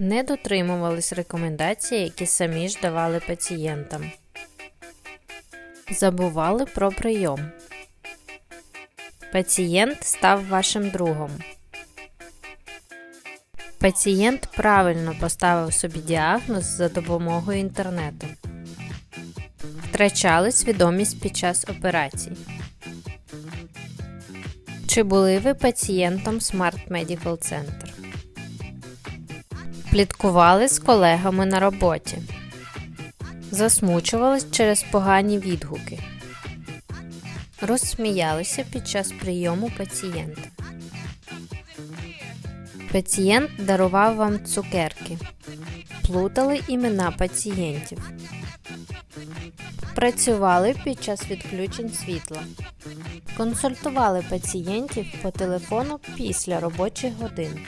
Не дотримувались рекомендацій, які самі ж давали пацієнтам. Забували про прийом. Пацієнт став вашим другом. Пацієнт правильно поставив собі діагноз за допомогою інтернету. Втрачали свідомість під час операцій. Чи були ви пацієнтом Smart Medical Center? Пліткували з колегами на роботі. Засмучувались через погані відгуки. Розсміялися під час прийому пацієнта. Пацієнт дарував вам цукерки. Плутали імена пацієнтів. Працювали під час відключень світла. Консультували пацієнтів по телефону після робочих годин.